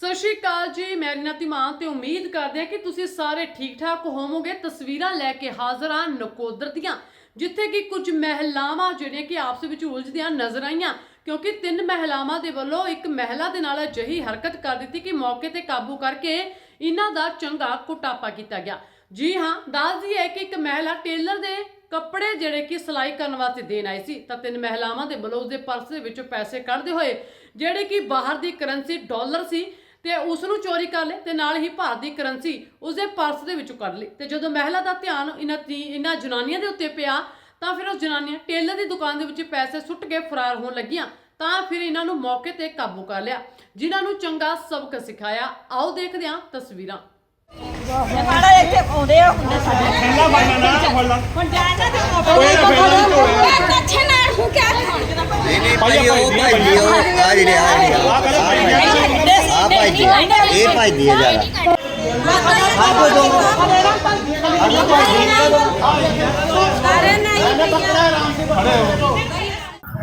ਸਤਿ ਸ਼੍ਰੀ ਅਕਾਲ ਜੀ, ਮੈਂ ਰੀਨਾ ਧੀਮਾਨ ਤੇ ਉਮੀਦ ਕਰਦੇ ਹਾਂ ਕਿ ਤੁਸੀਂ ਸਾਰੇ ਠੀਕ ਠਾਕ ਹੋਵੋਗੇ। ਤਸਵੀਰਾਂ ਲੈ ਕੇ ਹਾਜ਼ਰ ਹਾਂ ਨਕੋਦਰ ਦੀਆਂ, ਜਿੱਥੇ ਕਿ ਕੁਝ ਮਹਿਲਾਵਾਂ ਜਿਹੜੀਆਂ ਕਿ ਆਪਸ ਵਿੱਚ ਉਲਝਦੀਆਂ ਨਜ਼ਰ ਆਈਆਂ, ਕਿਉਂਕਿ ਤਿੰਨ ਮਹਿਲਾਵਾਂ ਦੇ ਵੱਲੋਂ ਇੱਕ ਮਹਿਲਾ ਦੇ ਨਾਲ ਅਜਿਹੀ ਹਰਕਤ ਕਰ ਦਿੱਤੀ ਕਿ ਮੌਕੇ ਤੇ ਕਾਬੂ ਕਰਕੇ ਇਹਨਾਂ ਦਾ ਚੰਗਾ ਕੁਟਾਪਾ ਕੀਤਾ ਗਿਆ। ਜੀ ਹਾਂ ਦੱਸਦੀ ਹੈ ਕਿ ਇੱਕ ਮਹਿਲਾ ਟੇਲਰ ਦੇ ਕੱਪੜੇ ਜਿਹੜੇ ਕਿ ਸਿਲਾਈ ਕਰਨ ਵਾਸਤੇ ਦੇਣ ਆਈ ਸੀ, ਤਾਂ ਤਿੰਨ ਮਹਿਲਾਵਾਂ ਦੇ ਵੱਲੋਂ ਦੇ ਪਰਸ ਦੇ ਵਿੱਚੋਂ ਪੈਸੇ ਕੱਢਦੇ ਹੋਏ, ਜਿਹੜੇ ਕਿ ਬਾਹਰ ਦੀ ਕਰੰਸੀ ਡਾਲਰ ਸੀ ਤੇ ਉਸ ਨੂੰ ਚੋਰੀ ਕਰ ਲਏ ਤੇ ਨਾਲ ਹੀ ਭਾਰਤ ਦੀ ਕਰੰਸੀ ਉਸਦੇ ਪਰਸ ਦੇ ਵਿੱਚੋਂ ਕੱਢ ਲਈ। ਤੇ ਜਦੋਂ ਮਹਿਲਾ ਦਾ ਧਿਆਨ ਇਹਨਾਂ ਤੀ ਇਹਨਾਂ ਜਨਾਨੀਆਂ ਦੇ ਉੱਤੇ ਪਿਆ ਤਾਂ ਫਿਰ ਉਹ ਜਨਾਨੀਆਂ ਟੇਲਰ ਦੀ ਦੁਕਾਨ ਦੇ ਵਿੱਚ ਪੈਸੇ ਸੁੱਟ ਕੇ ਫਰਾਰ ਹੋਣ ਲੱਗੀਆਂ ਤਾਂ ਫਿਰ ਇਹਨਾਂ ਨੂੰ ਮੌਕੇ ਤੇ ਕਾਬੂ ਕਰ ਲਿਆ ਜਿਨ੍ਹਾਂ ਨੂੰ ਚੰਗਾ ਸਬਕ ਸਿਖਾਇਆ। ਆਓ ਦੇਖਦੇ ਹਾਂ ਤਸਵੀਰਾਂ। ਮਾੜਾ ਇੱਥੇ ਆਉਂਦੇ ਆ ਹੁੰਦੇ ਸਾਡੇ ਠੰਡਾ ਪਾਣਾ ਨਾ ਫੜ ਲਾ। ਹੁਣ ਜਾਣਾ ਤੇ ਕੋਈ ਨਾ ਫਿਰ ਨਹੀਂ ਅੱਛੇ ਨਾਲ ਹੂੰ ਕਿਆ ਖਾਣ? ਨਹੀਂ ਨਹੀਂ ਭਾਈ ਉਹ ਭਾਈ ਉਹ ਆ ਜਿਹੜੇ ਆ ਜਿਹੜੇ ਆ ਆ ਪਹਿਲਾਂ ਭਾਈ ਜੀ। ਆ ਭਾਈ ਦੀ ਇਹ ਭਾਈ ਦੀ ਹੈ ਜ਼ਿਆਦਾ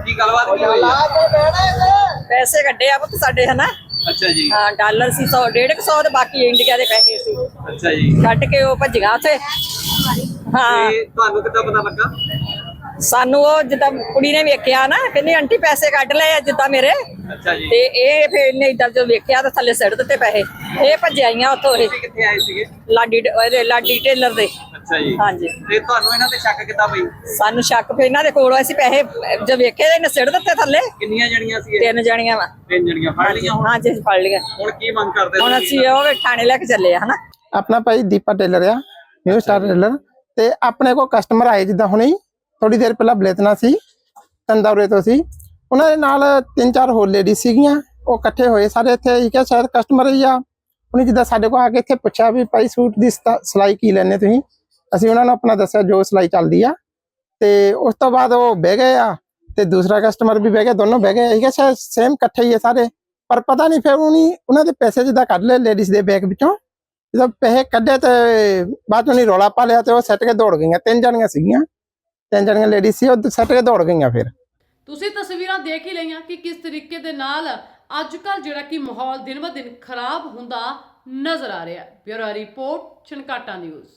ਕੀ ਗੱਲਬਾਤ ਕੀ ਹੋਈ ਆ? ਪੈਸੇ ਕੱਢੇ ਆ ਪੁੱਤ ਸਾਡੇ ਹਨਾ? ਅੱਛਾ ਜੀ। ਹਾਂ ਡਾਲਰ ਸੀ 100 150 ਤੇ ਬਾਕੀ ਇੰਡੀਆ ਦੇ ਪੈਸੇ ਸੀ। ਅੱਛਾ ਜੀ। ਕੱਢ ਕੇ ਉਹ ਭੱਜੀਆਂ ਉੱਥੇ। ਹਾਂ। ਤੇ ਤੁਹਾਨੂੰ ਕਿੱਦਾਂ ਪਤਾ ਲੱਗਾ? ਸਾਨੂੰ ਉਹ ਜਿੱਦਾਂ ਕੁੜੀ ਨੇ ਵੇਖਿਆ ਨਾ ਕਹਿੰਦੀ ਆਂਟੀ ਪੈਸੇ ਕੱਢ ਲਏ ਆ ਜਿੱਦਾਂ ਮੇਰੇ। ਅੱਛਾ ਜੀ। ਤੇ ਇਹ ਫਿਰ ਇਹਨੇ ਇਦਾਂ ਜੋ ਵੇਖਿਆ ਤਾਂ ਥੱਲੇ ਸਿੱਟ ਦਿੱਤੇ ਪੈਸੇ। ਇਹ ਭੱਜਾਈਆਂ ਉੱਥੋਂ ਇਹ। ਤੁਸੀਂ ਕਿੱਥੇ ਆਏ ਸੀਗੇ? ਲਾਡੀ ਉਹਦੇ ਲਾਡੀ ਟੇਲਰ ਦੇ। ਅੱਛਾ ਜੀ। ਹਾਂਜੀ। ਤੇ ਤੁਹਾਨੂੰ ਇਹਨਾਂ ਤੇ ਸ਼ੱਕ ਕਿੱਦਾਂ ਪਈ? ਸਾਨੂੰ ਸ਼ੱਕ ਫਿਰ ਇਹਨਾਂ ਦੇ ਕੋਲ ਅਸੀਂ ਪੈਸੇ ਜੋ ਵੇਖੇ ਇਹਨੇ ਸਿੱਟ ਦਿੱਤੇ ਥੱਲੇ। ਕਿੰਨੀਆਂ ਜਣੀਆਂ ਸੀ ਤਿੰਨ ਜਣੀਆਂ ਵਾ। ਤਿੰਨ ਜਣੀਆਂ ਫੜ ਲਈਆਂ ਹੁਣ? ਹਾਂ ਜੀ ਅਸੀਂ ਫੜ ਲਿਆ ਹੁਣ ਕੀ ਮੰਗ ਕਰਦੇ ਹੁਣ? ਅਸੀਂ ਉਹ ਥਾਣੇ ਲੈ ਕੇ ਚੱਲੇ ਆ ਹਨਾ? ਆਪਣਾ ਭਾਈ ਦੀਪਾ ਟੇਲਰ ਆ ਨਿਊ ਸਟਾਰ ਟੇਲਰ। ਤੇ ਆਪਣੇ ਕੋਲ ਕਸਟਮਰ ਆਏ ਜਿੱਦਾਂ ਹੁਣੇ ਥੋੜੀ ਦੇਰ ਪਹਿਲਾਂ ਬਲੇਤਨਾ ਸੀ ਤੰਦੌਰੇ ਤੋਂ ਸੀ। ਉਹਨਾਂ ਦੇ ਨਾਲ ਤਿੰਨ ਚਾਰ ਹੋਰ ਲੇਡੀਜ਼ ਸੀਗੀਆਂ, ਉਹ ਇਕੱਠੇ ਹੋਏ। ਸਾਰੇ ਇੱਥੇ ਹੀ ਕਿ ਸ਼ਾਇਦ ਕਸਟਮਰ ਹੀ ਆ। ਉਹਨੇ ਜਿੱਦਾਂ ਸਾਡੇ ਕੋਲ ਆ ਕੇ ਇੱਥੇ ਪੁੱਛਿਆ ਵੀ ਭਾਈ ਸੂਟ ਦੀ ਸਤਾ- ਸਿਲਾਈ ਕੀ ਲੈਣੇ ਤੁਸੀਂ? ਅਸੀਂ ਉਹਨਾਂ ਨੂੰ ਆਪਣਾ ਦੱਸਿਆ, ਜੋ ਸਿਲਾਈ ਚੱਲਦੀ ਆ। ਤੇ ਉਸ ਤੋਂ ਬਾਅਦ ਉਹ ਬਹਿ ਗਏ ਆ ਤੇ ਦੂਸਰਾ ਕਸਟਮਰ ਵੀ ਬਹਿ ਗਿਆ, ਦੋਨੋਂ ਬਹਿ ਗਏ। ਇਹ ਸ਼ਾਇਦ ਸੇਮ ਇਕੱਠੇ ਹੀ ਆ ਸਾਰੇ। ਪਰ ਪਤਾ ਨਹੀਂ ਫਿਰ ਉਹਨੀ, ਉਹਨਾਂ ਦੇ ਪੈਸੇ ਜਿੱਦਾਂ ਕੱਢ ਲਏ ਲੇਡੀਜ਼ ਦੇ ਬੈਗ ਵਿੱਚੋਂ। ਜਦੋਂ ਪੈਸੇ ਕੱਢੇ ਤੇ ਬਾਅਦ ਉਹਨੇ ਰੌਲਾ ਪਾ ਲਿਆ ਤੇ ਉਹ ਸੱਟ ਕੇ ਦੌੜ ਗਈਆਂ। ਤਿੰਨ ਜਣੀਆਂ ਸੀਗੀਆਂ। ਤਿੰਨ ਜਣੀਆਂ ਲੇਡੀ ਸੀ, ਉਹ ਸੱਟ ਕੇ ਦੌੜ ਗਈਆਂ ਫਿਰ। ਤੁਸੀਂ ਤਸਵੀਰਾਂ ਦੇਖ ਹੀ ਲਈਆਂ ਕਿ ਕਿਸ ਤਰੀਕੇ ਦੇ ਨਾਲ ਅੱਜ ਕੱਲ ਜਿਹੜਾ ਕਿ ਮਾਹੌਲ ਦਿਨ ਬ ਦਿਨ ਖਰਾਬ ਹੁੰਦਾ ਨਜ਼ਰ ਆ ਰਿਹਾ ਬਿਊਰੋ ਰਿਪੋਰਟ, ਛਨਕਾਟਾ ਨਿਊਜ਼।